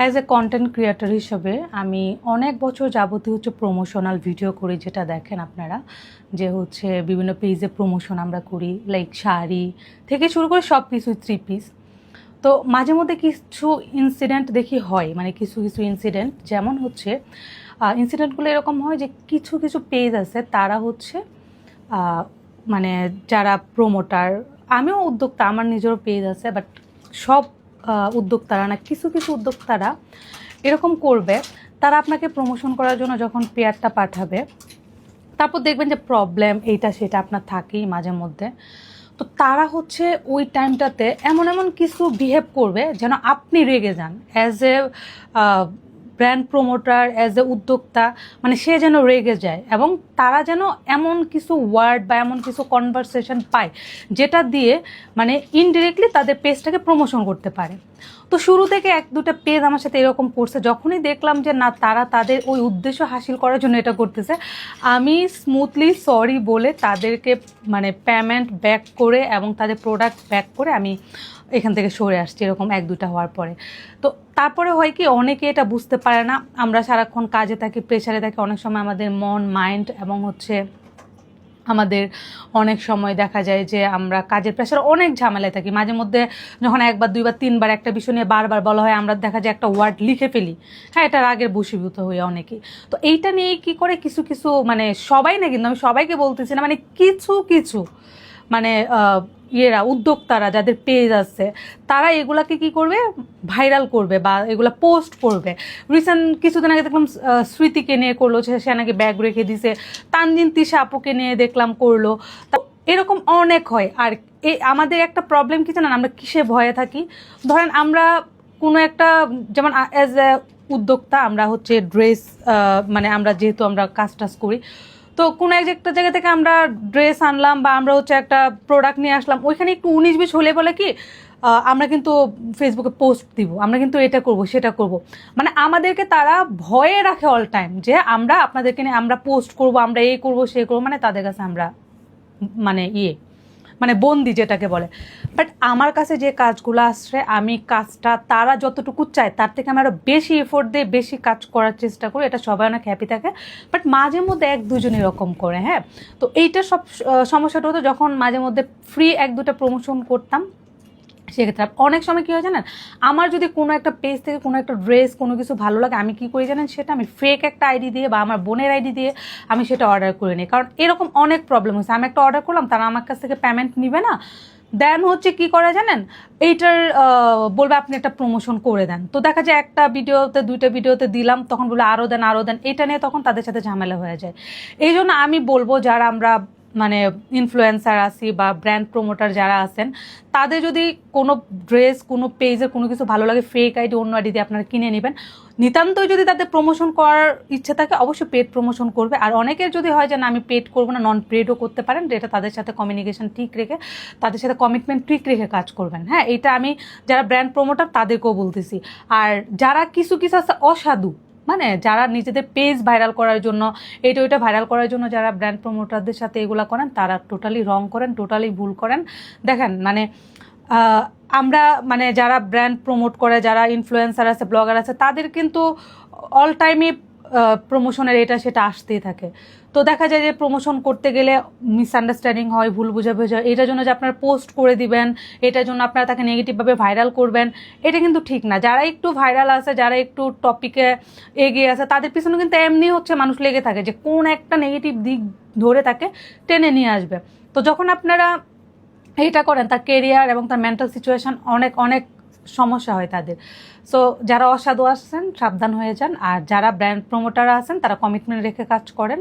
As a content creator হিসেবে আমি অনেক বছর যাবতীয় হচ্ছে প্রমোশনাল ভিডিও করি, যেটা দেখেন আপনারা, যে হচ্ছে বিভিন্ন পেজে প্রমোশন আমরা করি লাইক শাড়ি থেকে শুরু করে সব কিছু থ্রি পিস তো মাঝে মধ্যে কিছু ইনসিডেন্ট দেখি হয় মানে কিছু কিছু ইনসিডেন্ট যেমন হচ্ছে ইনসিডেন্টগুলো এরকম হয় যে কিছু কিছু পেজ আছে, তারা হচ্ছে মানে যারা প্রমোটার আমিও উদ্যোক্তা, আমার নিজেরও পেজ আছে বাট সব উদ্যোক্তারা না, কিছু কিছু উদ্যোক্তারা এরকম করবে, তারা আপনাকে প্রমোশন করার জন্য যখন পেয়ারটা পাঠাবে, তারপর দেখবেন যে প্রবলেম এইটা সেটা আপনার থাকেই মাঝে মধ্যে। তো তারা হচ্ছে ওই টাইমটাতে এমন এমন কিছু বিহেভ করবে যেন আপনি রেগে যান। As a brand promoter as a উদ্যোক্তা মানে সে যেন রেগে যায় এবং তারা যেন এমন কিছু ওয়ার্ড বা এমন কিছু কনভারসেশন পায়, যেটা দিয়ে মানে ইনডিরেক্টলি তাদের পেজটাকে প্রমোশন করতে পারে। তো শুরু থেকে এক দুটো পেজ আমার সাথে এরকম করছে। যখনই দেখলাম যে না, তারা তাদের ওই উদ্দেশ্য হাসিল করার জন্য এটা করতেছে, আমি স্মুথলি সরি বলে তাদেরকে মানে পেমেন্ট ব্যাক করে এবং তাদের প্রোডাক্ট ব্যাক করে আমি এখান থেকে সরে আসছি এরকম এক দুটা হওয়ার পরে। তো তারপরে হয় কি, অনেকে এটা বুঝতে পারে না। আমরা সারাক্ষণ কাজে থাকি প্রেশারে থাকি, অনেক সময় আমাদের মন মাইন্ড এবং হচ্ছে আমাদের অনেক সময় দেখা যায় যে আমরা কাজের প্রেশার অনেক ঝামেলায় থাকি। মাঝে মধ্যে যখন একবার, দুইবার, তিনবার একটা বিষয় নিয়ে বারবার বলা হয়, আমরা দেখা যায় একটা ওয়ার্ড লিখে ফেলি। হ্যাঁ এটার আগের বসীভূত হয়ে অনেকে। তো এইটা নিয়ে কি করে কিছু কিছু মানে সবাই না কিন্তু আমি সবাইকে বলতেছি না মানে কিছু কিছু মানে ইয়েরা, উদ্যোক্তারা যাদের পেজ আছে, তারা এগুলাকে কি করবে? ভাইরাল করবে বা এগুলা পোস্ট করবে। রিসেন্ট কিছুদিন আগে দেখলাম স্মৃতিকে নিয়ে করল, সে নাকি ব্যাগ রেখে দিছে। তানজিন তিশা আপুকে নিয়ে দেখলাম করল। এরকম অনেক হয়। আর এ, আমাদের একটা প্রবলেম কি জানেন? আমরা কিসে ভয়ে থাকি? ধরেন আমরা কোনো একটা, যেমন অ্যাজ এ উদ্যোক্তা আমরা হচ্ছে ড্রেস মানে আমরা যেহেতু আমরা কাজ টাজ করি তো কোনো এক একটা জায়গা থেকে আমরা ড্রেস আনলাম বা আমরা হচ্ছে একটা প্রোডাক্ট নিয়ে আসলাম, ওইখানে একটু উনিশ বিশ হলে বলে কি আমরা কিন্তু ফেসবুকে পোস্ট দিব, আমরা কিন্তু এটা করব, সেটা করব। মানে আমাদেরকে তারা ভয়ে রাখে অল টাইম যে আমরা আপনাদেরকে নিয়ে আমরা পোস্ট করব, আমরা এই করব, সে করব মানে তাদের কাছে আমরা মানে ইয়ে। মানে বন্দি যেটাকে বলে। বাট আমার কাছে যে কাজগুলো আসছে, আমি কাজটা তারা যতটুকু চায়, তার থেকে আমি আরও বেশি এফোর্ট দিয়ে বেশি কাজ করার চেষ্টা করি, এটা সবাই অনেক হ্যাপি থাকে। বাট মাঝে মধ্যে এক দুজন এরকম করে হ্যাঁ? তো এইটা সব সমস্যাটা হতো যখন মাঝে মধ্যে ফ্রি এক দুটা প্রমোশন করতাম। সেক্ষেত্রে অনেক সময় কী হয় জানেন? আমার যদি কোনো একটা পেজ থেকে কোনো একটা ড্রেস কোনো কিছু ভালো লাগে, আমি কি করি জানেন? সেটা আমি ফেক একটা আইডি দিয়ে বা আমার বোনের আইডি দিয়ে আমি সেটা অর্ডার করে নিই। কারণ এরকম অনেক প্রবলেম হয়েছে। আমি একটা অর্ডার করলাম, তারা আমার কাছ থেকে পেমেন্ট নিবে না। দেন হচ্ছে কি করে জানেন? এইটার বলবে আপনি একটা প্রমোশন করে দেন। তো দেখা যায় একটা ভিডিওতে দুইটা ভিডিওতে দিলাম, তখন বলে আরও দেন আরও দেন। এটা নিয়ে তখন তাদের সাথে ঝামেলা হয়ে যায়। এই জন্য আমি বলব, যারা আমরা মানে ইনফ্লুয়েন্সার আছি বা ব্র্যান্ড প্রমোটার যারা আছেন, তাদের যদি কোনো ড্রেস কোনো পেজের কোনো কিছু ভালো লাগে ফেক আইডি অন্য আইডি দিয়ে আপনারা কিনে নেবেন। নিতান্তই যদি তাদের প্রমোশন করার ইচ্ছে থাকে, অবশ্যই পেড প্রমোশন করবে। আর অনেকের যদি হয় যে, না, আমি পেড করব না নন পেডও করতে পারেন, যেটা তাদের সাথে কমিউনিকেশন ঠিক রেখে, তাদের সাথে কমিটমেন্ট ঠিক রেখে কাজ করবেন। হ্যাঁ এটা আমি যারা ব্র্যান্ড প্রমোটার তাদেরকেও বলতেছি। আর যারা কিছু কিছু আছে, অসাধু মানে যারা নিজেদের পেজ ভাইরাল করার জন্য এটা ওইটা ভাইরাল করার জন্য যারা ব্র্যান্ড প্রমোটারদের সাথে এগুলো করেন, তারা টোটালি রং করেন টোটালি ভুল করেন। দেখেন মানে আমরা মানে যারা ব্র্যান্ড প্রমোট করে, যারা ইনফ্লুয়েন্সার আছে ব্লগার আছে, তাদের কিন্তু অল টাইমে প্রমোশনের এটা সেটা আসতেই থাকে। তো দেখা যায় যে প্রমোশন করতে গেলে মিসআন্ডারস্ট্যান্ডিং হয়, ভুল বোঝাবুঝি হয়, এটার জন্য যে আপনারা পোস্ট করে দিবেন, এটার জন্য আপনারা তাকে নেগেটিভভাবে ভাইরাল করবেন, এটা কিন্তু ঠিক না। যারা একটু ভাইরাল আছে, যারা একটু টপিকে এগিয়ে আছে, তাদের পিছনে কিন্তু এমনি হচ্ছে মানুষ লেগে থাকে যে কোন একটা নেগেটিভ দিক ধরে তাকে টেনে নিয়ে আসবে। তো যখন আপনারা এটা করেন, তার কেরিয়ার এবং তার মেন্টাল সিচুয়েশন অনেক অনেক সমস্যা হয় তাদের। সো যারা অসাধু আসছেন সাবধান হয়ে যান। আর যারা ব্র্যান্ড প্রমোটার আছেন, তারা কমিটমেন্ট রেখে কাজ করেন।